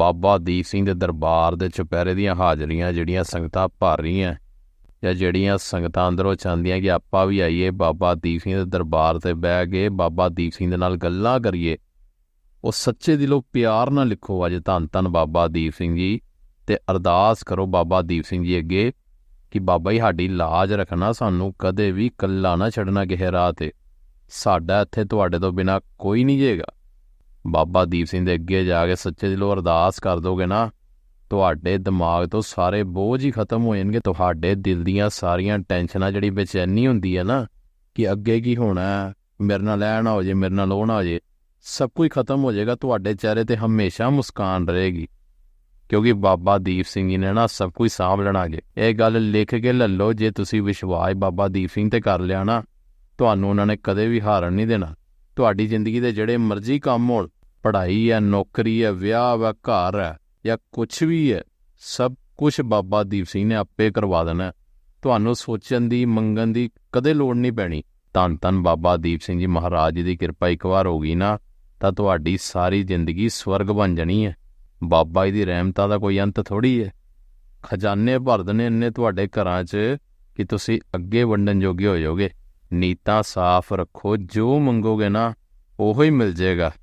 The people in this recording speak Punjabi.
ਬਾਬਾ ਦੀਪ ਸਿੰਘ ਦੇ ਦਰਬਾਰ ਦੇ ਚੁਪਹਿਰੇ ਦੀਆਂ ਹਾਜ਼ਰੀਆਂ, ਜਿਹੜੀਆਂ ਸੰਗਤਾਂ ਭਰ ਰਹੀਆਂ ਜਾਂ ਜਿਹੜੀਆਂ ਸੰਗਤਾਂ ਅੰਦਰੋਂ ਚਾਹੁੰਦੀਆਂ ਕਿ ਆਪਾਂ ਵੀ ਆਈਏ, ਬਾਬਾ ਦੀਪ ਸਿੰਘ ਦੇ ਦਰਬਾਰ ਤੇ ਬਹਿ ਕੇ ਬਾਬਾ ਦੀਪ ਸਿੰਘ ਦੇ ਨਾਲ ਗੱਲਾਂ ਕਰੀਏ, ਉਹ ਸੱਚੇ ਦਿਲੋਂ ਪਿਆਰ ਨਾਲ ਲਿਖੋ, ਅੱਜ ਧੰਨ ਧੰਨ ਬਾਬਾ ਦੀਪ ਸਿੰਘ ਜੀ ਤੇ ਅਰਦਾਸ ਕਰੋ ਬਾਬਾ ਦੀਪ ਸਿੰਘ ਜੀ ਅੱਗੇ ਕਿ ਬਾਬਾ ਜੀ ਸਾਡੀ ਲਾਜ ਰੱਖਣਾ, ਸਾਨੂੰ ਕਦੇ ਵੀ ਕੱਲਾ ਨਾ ਛੱਡਣਾ ਕਿਸੇ ਰਾਹ ਤੇ। ਸਾਡਾ ਇੱਥੇ ਤੁਹਾਡੇ ਤੋਂ ਬਿਨਾ ਕੋਈ ਨਹੀਂ ਜੇਗਾ। ਬਾਬਾ ਦੀਪ ਸਿੰਘ ਦੇ ਅੱਗੇ ਜਾ ਕੇ ਸੱਚੇ ਦਿਲੋਂ ਅਰਦਾਸ ਕਰ ਦੋਗੇ ਨਾ, ਤੁਹਾਡੇ ਦਿਮਾਗ ਤੋਂ ਸਾਰੇ ਬੋਝ ਹੀ ਖਤਮ ਹੋ ਜਾਣਗੇ, ਤੁਹਾਡੇ ਦਿਲ ਦੀਆਂ ਸਾਰੀਆਂ ਟੈਨਸ਼ਨਾਂ ਜਿਹੜੀ ਬੇਚੈਨੀ ਹੁੰਦੀ ਹੈ ਨਾ ਕਿ ਅੱਗੇ ਕੀ ਹੋਣਾ, ਮੇਰੇ ਨਾਲ ਇਹ ਨਾ ਹੋ ਜੇ, ਮੇਰੇ ਨਾਲ ਉਹ ਨਾ ਹੋ ਜੇ, ਸਭ ਕੁਝ ਖਤਮ ਹੋ ਜਾਏਗਾ, ਤੁਹਾਡੇ ਚਿਹਰੇ ਤੇ ਹਮੇਸ਼ਾ ਮੁਸਕਾਨ ਰਹੇਗੀ। ਕਿਉਂਕਿ ਬਾਬਾ ਦੀਪ ਸਿੰਘ ਜੀ ਨੇ ਨਾ ਸਭ ਕੁਝ ਸਾਂਭ ਲੈਣਾ ਜੇ। ਇਹ ਗੱਲ ਲਿਖ ਕੇ ਲੈ ਲਓ, ਜੇ ਤੁਸੀਂ ਵਿਸ਼ਵਾਸ ਬਾਬਾ ਦੀਪ ਸਿੰਘ ਤੇ ਕਰ ਲਿਆ ਨਾ, ਤੁਹਾਨੂੰ ਉਹਨਾਂ ਨੇ ਕਦੇ ਵੀ ਹਾਰਨ ਨਹੀਂ ਦੇਣਾ। ਤੁਹਾਡੀ ਜ਼ਿੰਦਗੀ ਦੇ ਜਿਹੜੇ ਮਰਜ਼ੀ ਕੰਮ ਹੋਣ, ਪੜ੍ਹਾਈ ਹੈ, ਨੌਕਰੀ ਹੈ, ਵਿਆਹ ਹੈ, ਘਰ ਹੈ ਜਾਂ ਕੁਝ ਵੀ ਹੈ, ਸਭ ਕੁਝ ਬਾਬਾ ਦੀਪ ਸਿੰਘ ਨੇ ਆਪੇ ਕਰਵਾ ਦੇਣਾ ਤੁਹਾਨੂੰ ਸੋਚਣ ਦੀ, ਮੰਗਣ ਦੀ ਕਦੇ ਲੋੜ ਨਹੀਂ ਪੈਣੀ। ਧੰਨ ਧੰਨ ਬਾਬਾ ਦੀਪ ਸਿੰਘ ਜੀ ਮਹਾਰਾਜ ਜੀ ਦੀ ਕਿਰਪਾ ਇੱਕ ਵਾਰ ਹੋ ਗਈ ਨਾ, ਤਾਂ ਤੁਹਾਡੀ ਸਾਰੀ ਜ਼ਿੰਦਗੀ ਸਵਰਗ ਬਣ ਜਾਣੀ ਹੈ। ਬਾਬਾ ਜੀ ਦੀ ਰਹਿਮਤਾਂ ਦਾ ਕੋਈ ਅੰਤ ਥੋੜੀ ਹੈ। ਖਜ਼ਾਨੇ ਭਰ ਦਨੇ ਇੰਨੇ ਤੁਹਾਡੇ ਘਰਾਂ 'ਚ ਕਿ ਤੁਸੀਂ ਅੱਗੇ ਵੰਡਣ ਜੋਗੇ ਹੋ ਜਾਓਗੇ। ਨੀਤਾਂ ਸਾਫ਼ ਰੱਖੋ ਜੋ ਮੰਗੋਗੇ ਨਾ ਉਹੋ ਹੀ ਮਿਲ ਜਾਏਗਾ।